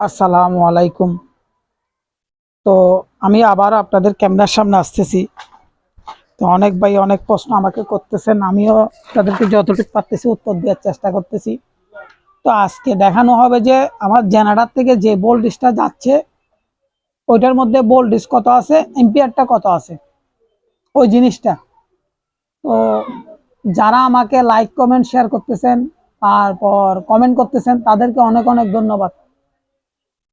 আসসালামু আলাইকুম। তো আমি আবার আপনাদের ক্যামেরার সামনে আসতেছি। তো অনেক ভাই অনেক প্রশ্ন আমাকে করতেছেন, আমিও তাদেরকে যতটুকু পারতেছি উত্তর দেওয়ার চেষ্টা করতেছি। তো আজকে দেখানো হবে যে আমার জেনারেটার থেকে যে বোল্ডিসটা যাচ্ছে, ওইটার মধ্যে বোল্ডিস কত আছে এম্পিয়ারটা কত আছে, ওই জিনিসটা। তো যারা আমাকে লাইক কমেন্ট শেয়ার করতেছেন, তারপর কমেন্ট করতেছেন, তাদেরকে অনেক অনেক ধন্যবাদ।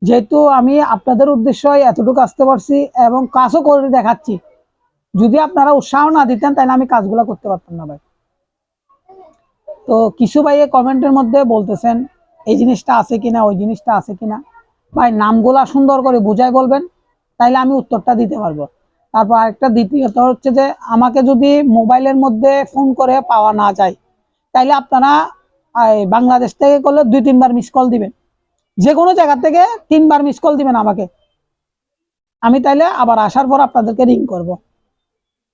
যেহেতু আমি আপনাদের উদ্দেশ্যে এতটুকু আসতে পারছি এবং কাজও করে দেখাচ্ছি। যদি আপনারা উৎসাহ না দিতেন, তাহলে আমি কাজগুলো করতে পারতাম না ভাই। তো কিছু ভাই কমেন্টের মধ্যে বলতেছেন, এই জিনিসটা আছে কিনা, ওই জিনিসটা আছে কিনা? ভাই, নামগুলা সুন্দর করে বুঝাই বলবেন, তাইলে আমি উত্তরটা দিতে পারব। তারপর আরেকটা দ্বিতীয়ত হচ্ছে যে, আমাকে যদি মোবাইলের মধ্যে ফোন করে পাওয়া না যায়, তাইলে আপনারা বাংলাদেশ থেকে করলে দুই তিনবার মিস কল দিবেন। যে কোনো জায়গা থেকে তিনবার মিস কল দিবেন আমাকে। আমি তাইলে আবার আসার পর আপনাদেরকে রিং করব।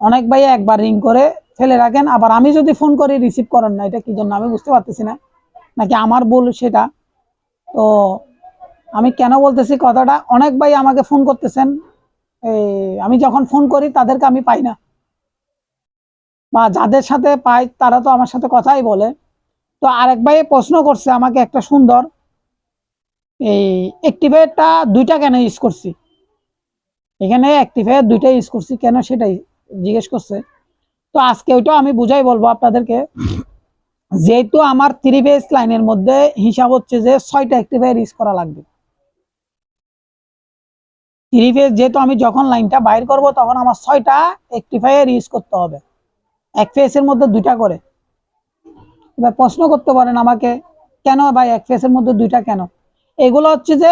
অনেক ভাই একবার রিং করে ফেলে রাখেন, আবার আমি যদি ফোন করি রিসিভ করেন না, এটা কি জন্য আমি বুঝতে পারতেছি না। নাকি আমার ভুল সেটা? তো আমি কেন বলতেছি কথাটা? অনেক ভাই আমাকে ফোন করতেছেন আমি যখন ফোন করি তাদেরকে আমি পাই না। বা যাদের সাথে পাই তারা তো আমার সাথে কথাই বলে। তো আরেক ভাই প্রশ্ন করছে আমাকে একটা সুন্দর এই অ্যাক্টিভেটটা দুইটা কেন ইউজ করছি? এখানে অ্যাক্টিভেট দুইটা ইউজ করছি, কেন সেটাই জিজ্ঞেস করছে। তো আজকে ওইটা আমি বুঝাই বলব আপনাদেরকে। যেহেতু আমার থ্রি ফেজ লাইনের মধ্যে হিসাব হচ্ছে যে ছয়টা অ্যাক্টিভেট ইউজ করা লাগবে। থ্রি ফেজ যেহেতু আমি যখন লাইনটা বাইর করব, তখন আমার ছয়টা অ্যাক্টিফায়ার ইউজ করতে হবে। এক ফেসের মধ্যে দুইটা করে। এবার প্রশ্ন করতে পারেন আমাকে, কেন ভাই এক ফেসের মধ্যে দুইটা কেন? এগুলো হচ্ছে যে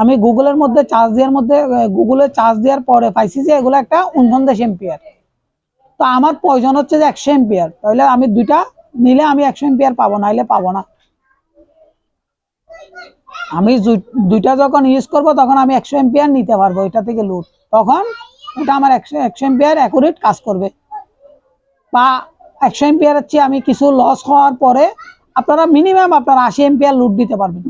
আমি গুগলের মধ্যে চার্জ দেওয়ার মধ্যে গুগলে চার্জ দেওয়ার পরে পাইছি যে এগুলো একটা উনপঞ্চাশ এম্পিয়ার তো আমার প্রয়োজন হচ্ছে যে একশো এম্পিয়ার তাহলে আমি দুইটা নিলে আমি একশো এম্পিয়ার পাবো, নাইলে পাবো না। আমি দুইটা যখন ইউজ করব তখন আমি একশো এম্পিয়ার নিতে পারব, এটা থেকে লুট তখন ওটা আমার একশো একশো এম্পিয়ার অ্যাকুরেট কাজ করবে। বা একশো এম্পিয়ার হচ্ছে আমি কিছু লস হওয়ার পরে আপনারা মিনিমাম আপনারা আশি এম্পিয়ার লুট দিতে পারবেন।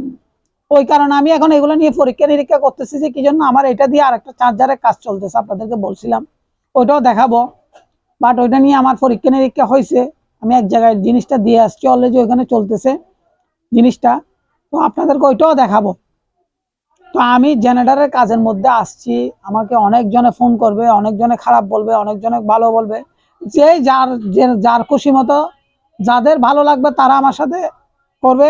ওই কারণে আমি এখন এগুলো নিয়ে পরীক্ষা নিরীক্ষা করতেছি যে কি জন্য আমার এটা দিয়ে আরেকটা চার্জারের কাজ চলতেছে, আপনাদেরকে বলছিলাম। ওইটাও দেখাবো। বাট ওইটা নিয়ে আমার পরীক্ষা নিরীক্ষা হয়েছে। আমি এক জায়গায় জিনিসটা দিয়ে আসছি অলরেডি ওইখানে চলতেছে জিনিসটা। তো আপনাদেরকে ওইটাও দেখাবো। তো আমি জেনারেটারের কাজের মধ্যে আসছি। আমাকে অনেকজনে ফোন করবে, অনেকজনে খারাপ বলবে, অনেকজনে ভালো বলবে। যে যার যার খুশি মতো, যাদের ভালো লাগবে তারা আমার সাথে করবে।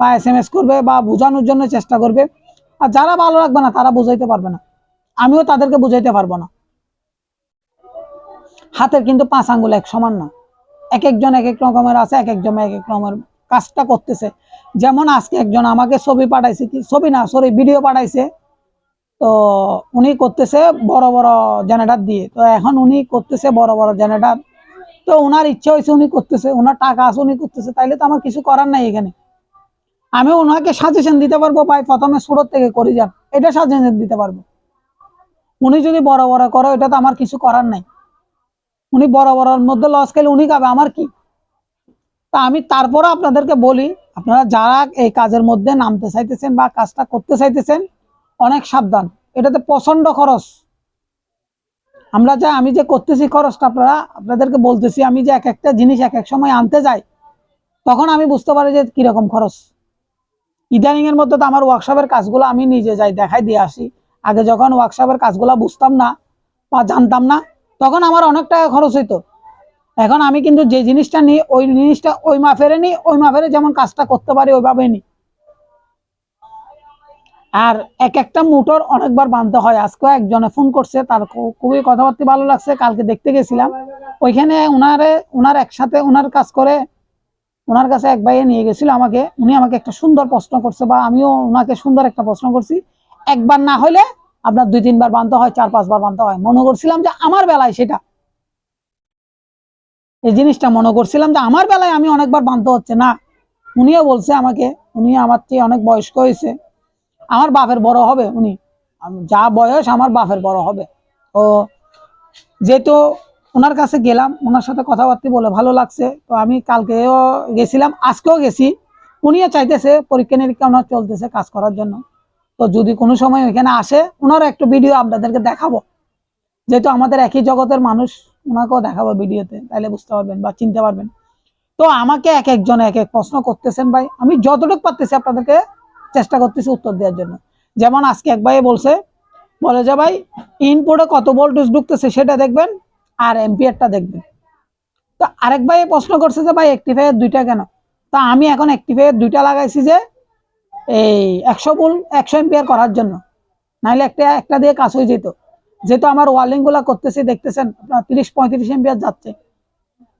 বা এস এম এস করবে বা বোঝানোর জন্য চেষ্টা করবে। আর যারা ভালো রাখবে না, তারা বুঝাইতে পারবে না। আমিও তাদেরকে বুঝাইতে পারব না। হাতের কিন্তু পাঁচ আঙ্গুল এক সমান না। এক একজন এক এক রকমের আছে, এক একজন এক এক রকমের কাজটা করতেছে। যেমন আজকে একজন আমাকে ছবি পাঠাইছে কি? ছবি না সরি ভিডিও পাঠাইছে। তো উনি করতেছে বড় বড় জেনারেটার দিয়ে। তো এখন উনি করতেছে বড় বড় জেনারেটার। তো ওনার ইচ্ছা হয়েছে উনি করতেছে ওনার টাকা আছে উনি করতেছে। তাইলে তো আমার কিছু করার নাই এখানে। আমি ওনাকে সাজেশন দিতে পারব ভাই, প্রথমে ছোট থেকে করে যান এটা সাজেশন দিতে পারব। উনি যদি বড় বড় করে, এটা তো আমার কিছু করার নাই। উনি বড় বড়র মধ্যে লস খেলে উনি খাবে, আমার কি? তা আমি তারপরে আপনাদেরকে বলি, আপনারা যারা এই কাজের মধ্যে নামতে চাইতেছেন বা কাজটা করতে চাইতেছেন, অনেক সাবধান। এটাতে প্রচণ্ড খরচ। আমরা যা, আমি যে করতেছি খরচটা আপনারা, আপনাদেরকে বলতেছি, আমি যে এক একটা জিনিস এক এক সময় আনতে যাই, তখন আমি বুঝতে পারি যে কীরকম খরচ। ইদানিং এর মধ্যে তো আমার ওয়ার্কশপের কাজগুলো আমি নিজে যাই দেখাই দিয়ে আসি। আগে যখন ওয়ার্কশপের কাজগুলো বুঝতাম না বা জানতাম না, তখন আমার অনেক টাকা খরচ হইতো। এখন আমি কিন্তু যে জিনিসটা নিই, ওই জিনিসটা ওই মাফেরে নিই, ওই মাফেরে যেমন কাজটা করতে পারি ওইভাবে নিই। আর এক একটা মোটর অনেকবার বানতে হয়। আজকেও একজনে ফোন করছে, তার খুবই কথাবার্তা ভালো লাগছে, কালকে দেখতে গেছিলাম। ওইখানে উনারে, উনার একসাথে উনার কাজ করে ওনার কাছে এক ভাইয়ে নিয়ে গেছিল আমাকে, উনি আমাকে একটা সুন্দর প্রশ্ন করছে বা আমিও ওনাকে সুন্দর একটা প্রশ্ন করছি। একবার না হলে আপনার দুই, তিনবার বানতে হয়, চার, পাঁচবার বানতে হয়। মনে করছিলাম যে আমার বেলায় সেটা। এই জিনিসটা মনে করছিলাম যে আমার বেলায় আমি অনেকবার বানতে হচ্ছে। না, উনিও বলছে আমাকে, উনি আমার চেয়ে অনেক বয়স্ক হয়েছে। আমার বাপের বড় হবে উনি। যা বয়স আমার বাপের বড় হবে। ও যেহেতু ওনার কাছে গেলাম, ওনার সাথে কথাবার্তা বলে ভালো লাগছে। তো আমি কালকেও গেছিলাম, আজকেও গেছি। উনিও চাইতেছে পরীক্ষা নিরীক্ষা ওনার চলতেছে কাজ করার জন্য। তো যদি কোনো সময় ওইখানে আসে, ওনারও একটু ভিডিও আপনাদেরকে দেখাবো। যেহেতু আমাদের একই জগতের মানুষ, ওনাকেও দেখাবো ভিডিওতে তাহলে বুঝতে পারবেন বা চিনতে পারবেন। তো আমাকে এক একজন এক এক প্রশ্ন করতেছেন ভাই। আমি যতটুকু পারতেছি আপনাদেরকে চেষ্টা করতেছি উত্তর দেওয়ার জন্য। যেমন আজকে এক ভাই বলছে, বলে যে ভাই ইনপুটে কত ভোল্টেজ ঢুকতেছে সেটা দেখবেন আর এম্পিয়ারটা দেখবেন। তো আরেক ভাই প্রশ্ন করছে যে, ভাই অ্যাক্টিফায়ার দুইটা কেন? তা আমি এখন অ্যাক্টিফায়ার দুইটা লাগাইছি যে, এই একশো ভোল একশো এম্পিয়ার করার জন্য। নাহলে একটা একটা দিয়ে কাজ হয়ে যেত। যেহেতু আমার ওয়ার্লিংগুলা করতেছি, দেখতেছেন, আপনার তিরিশ, পঁয়ত্রিশ এম্পিয়ার যাচ্ছে।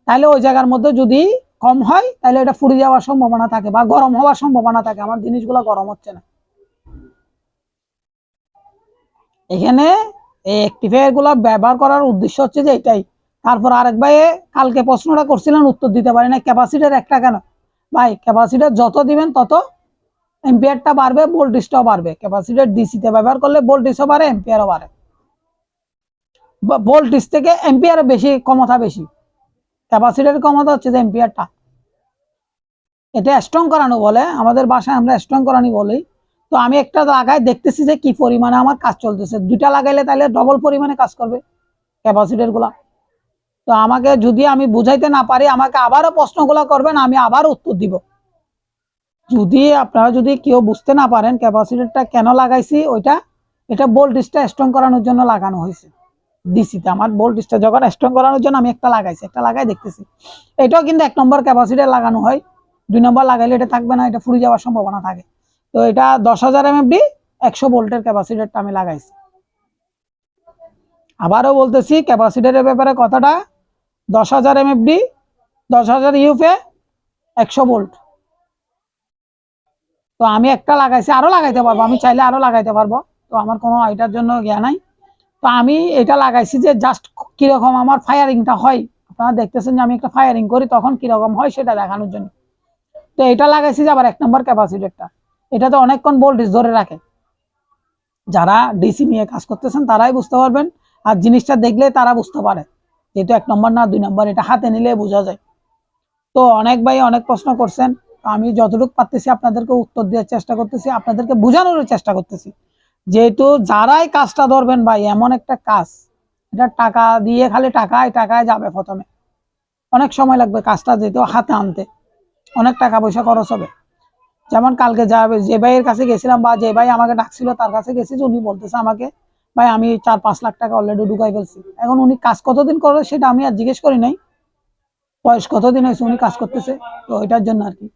তাহলে ওই জায়গার মধ্যে যদি কম হয়, তাহলে এটা ফুড়ে যাওয়ার সম্ভাবনা থাকে বা গরম হওয়ার সম্ভাবনা থাকে। আমার জিনিসগুলো গরম হচ্ছে না। এখানে এই অ্যাক্টিফায়ারগুলা ব্যবহার করার উদ্দেশ্য হচ্ছে যে এটাই। তারপর আরেক ভাই কালকে প্রশ্নটা করছিলেন, উত্তর দিতে পারি না ক্যাপাসিটার একটা কেন? ভাই, ক্যাপাসিটার যত দিবেন তত এম্পিয়ারটা বাড়বে ভোল্টেজটাও বাড়বে। ক্যাপাসিটার ডিসিতে ব্যবহার করলে ভোল্টেজও বাড়ে এম্পিয়ারও বাড়ে। ভোল্টেজ থেকে এম্পিয়ার বেশি ক্ষমতা বেশি। ক্যাপাসিটার ক্ষমতা হচ্ছে যে এম্পিয়ারটা এটা স্ট্রং করানো বলে, আমাদের বাসায় আমরা স্ট্রং করানি বলি তো আমি একটা লাগাই দেখতেছি যে কি পরিমাণে আমার কাজ চলতেছে। দুইটা লাগাইলে তাহলে ডবল পরিমাণে কাজ করবে ক্যাপাসিটারগুলা তো আমাকে যদি আমি বুঝাইতে না পারি, আমাকে আবারও প্রশ্নগুলো করবেন, আমি আবার উত্তর দিব। যদি আপনারা যদি কেউ বুঝতে না পারেন ক্যাপাসিটারটা কেন লাগাইছি, ওইটা, এটা ভোল্টেজটা স্ট্রং করানোর জন্য লাগানো হয়েছে ডিসিতে আমার ভোল্টেজটা যখন স্ট্রং করানোর জন্য আমি একটা লাগাইছি, একটা লাগাই দেখতেছি। এটাও কিন্তু এক নম্বর ক্যাপাসিটার লাগানো হয়। দুই নম্বর লাগাইলে এটা থাকবে না, এটা ফুরিয়ে যাওয়ার সম্ভাবনা থাকে। তো এটা দশ হাজার এমএফডি একশো ভোল্টের ক্যাপাসিটারটা আমি লাগাইছি। আবারও বলতেছি, ক্যাপাসিটারের ব্যাপারে কথাটা, দশ হাজার এমএফডি দশ হাজার ইউফে একশো ভোল্ট। তো আমি একটা লাগাইছি আরও লাগাইতে পারব, আমি চাইলে আরও লাগাইতে পারব। তো আমার কোনো এটার জন্য জ্ঞান নাই। তো আমি এটা লাগাইছি যে জাস্ট কীরকম আমার ফায়ারিংটা হয়। আপনারা দেখতেছেন যে আমি একটা ফায়ারিং করি, তখন কীরকম হয় সেটা দেখানোর জন্য। তো এটা লাগাইছি যে আবার এক নম্বর ক্যাপাসিটারটা। এটা তো অনেকক্ষণ ভোল্টেজ ধরে রাখে। যারা ডিসি নিয়ে কাজ করতেছেন, তারাই বুঝতে পারবেন। আর জিনিসটা দেখলে তারা বুঝতে পারে। যেহেতু এক নম্বর না, দুই নম্বর, এটা হাতে নিলে বোঝা যায়। তো অনেক ভাই অনেক প্রশ্ন করছেন। আমি যতটুকু পারতেছি আপনাদেরকে উত্তর দেওয়ার চেষ্টা করতেছি, আপনাদেরকে বোঝানোর চেষ্টা করতেছি। যেহেতু যারাই কাজটা ধরবেন ভাই, এমন একটা কাজ, এটা টাকা দিয়ে খালি টাকায় টাকায় যাবে প্রথমে। অনেক সময় লাগবে কাজটা যেহেতু হাতে আনতে। অনেক টাকা পয়সা খরচ হবে। যেমন কালকে যাবে যে ভাইয়ের কাছে গেছিলাম বা যে ভাই আমাকে ডাকছিল তার কাছে গেছি উনি বলতেছে আমাকে, ভাই, আমি চার পাঁচ লাখ টাকা অলরেডি ঢুকাই ফেলছি। এখন উনি কাজ কতদিন করে সেটা আমি আর জিজ্ঞেস করি নাই। বয়স কতদিন হয়েছে, উনি কাজ করতেছে, তো এটার জন্য আর কি।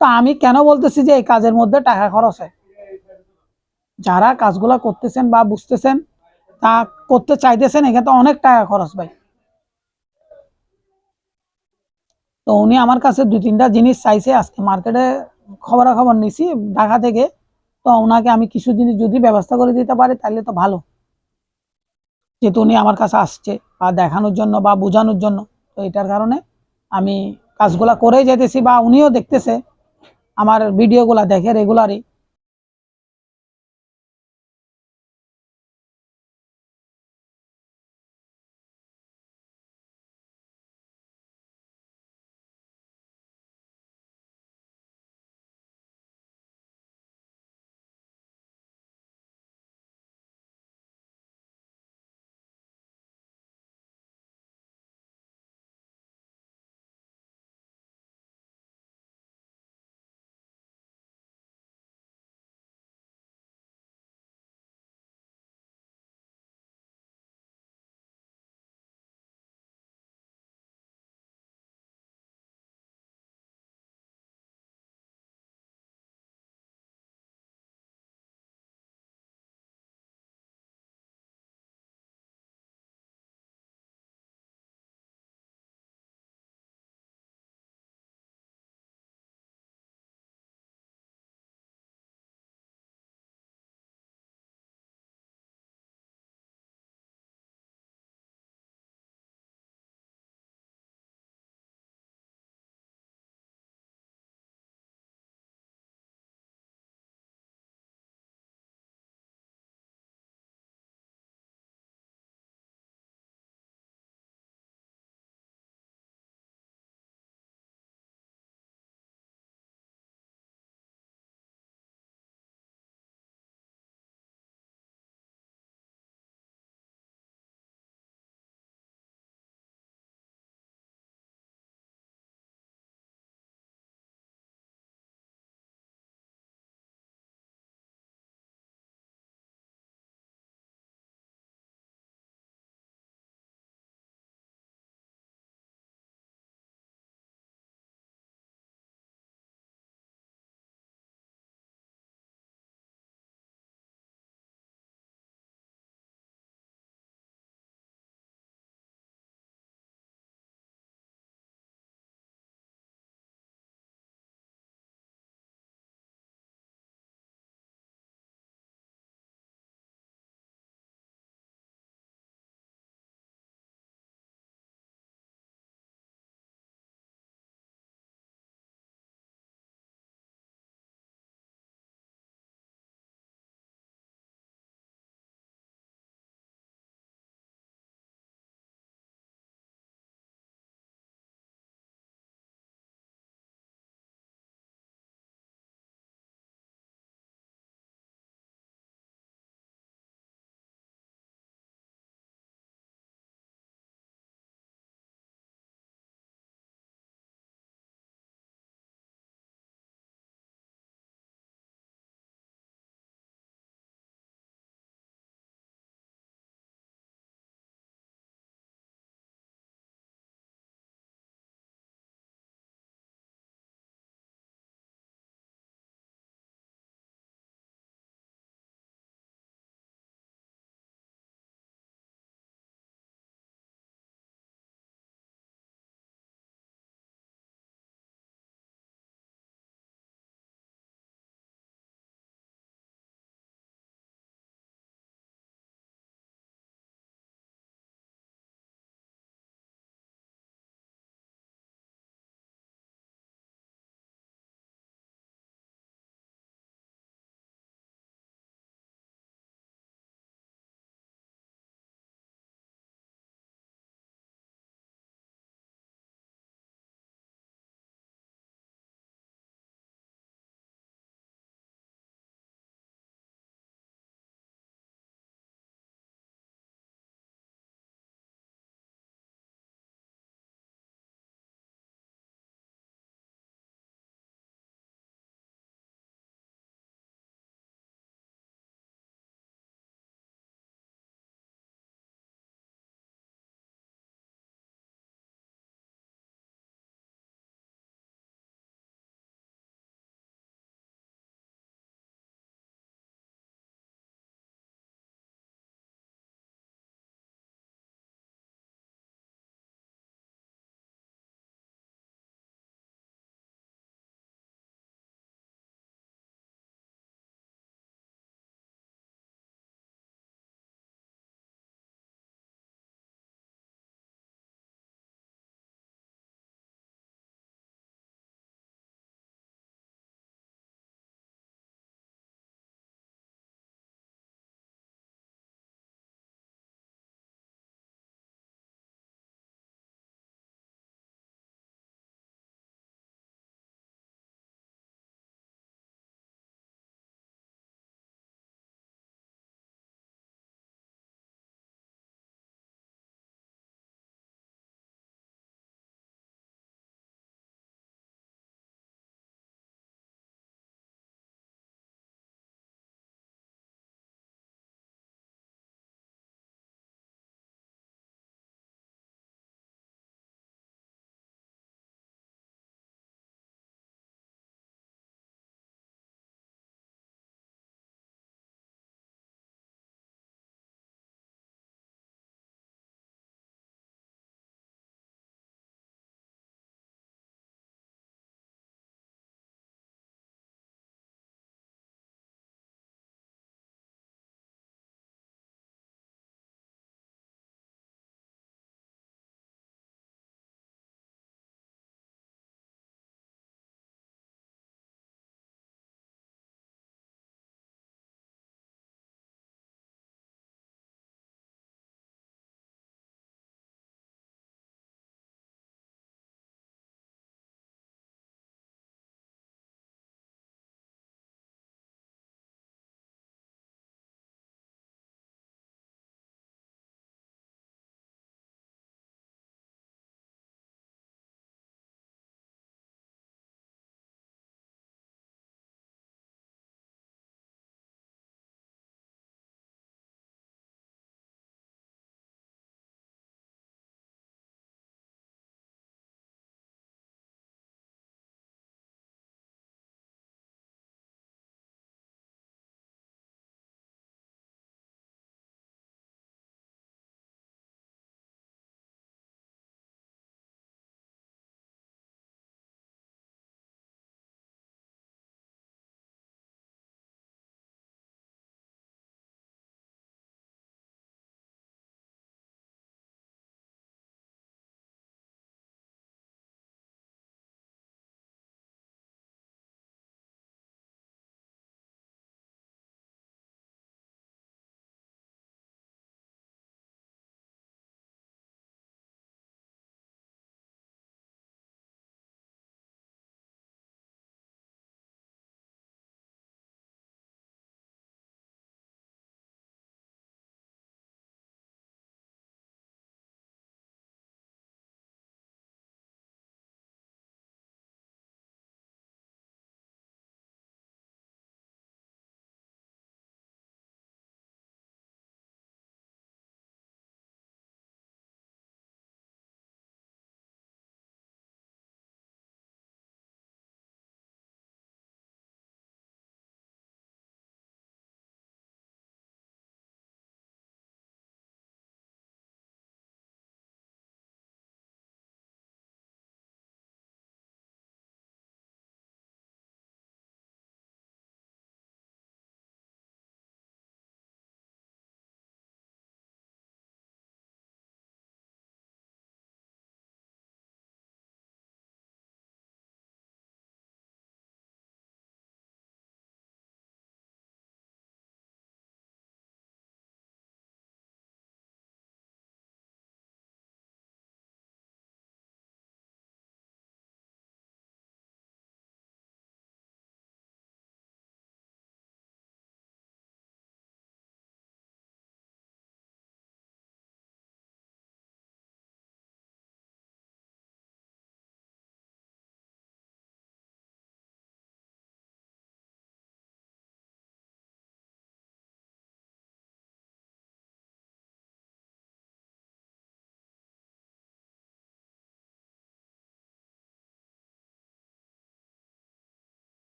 তো আমি কেন বলতেছি যে এই কাজের মধ্যে টাকা খরচ হয়? যারা কাজগুলা করতেছেন বা বুঝতেছেন, তা করতে চাইতেছেন, এখানে তো অনেক টাকা খরচ ভাই। তো উনি আমার কাছে দুই তিনটা জিনিস চাইছে, আজকে মার্কেটে খবরাখবর নিছি, ঢাকা থেকে। তো ওনাকে আমি কিছু জিনিস যদি ব্যবস্থা করে দিতে পারি, তাহলে তো ভালো। যেহেতু উনি আমার কাছে আসছে, বা দেখানোর জন্য বা বোঝানোর জন্য। তো এটার কারণে আমি কাজগুলা করেই যেতেছি বা উনিও দেখতেছে। আমার ভিডিওগুলা দেখে রেগুলারই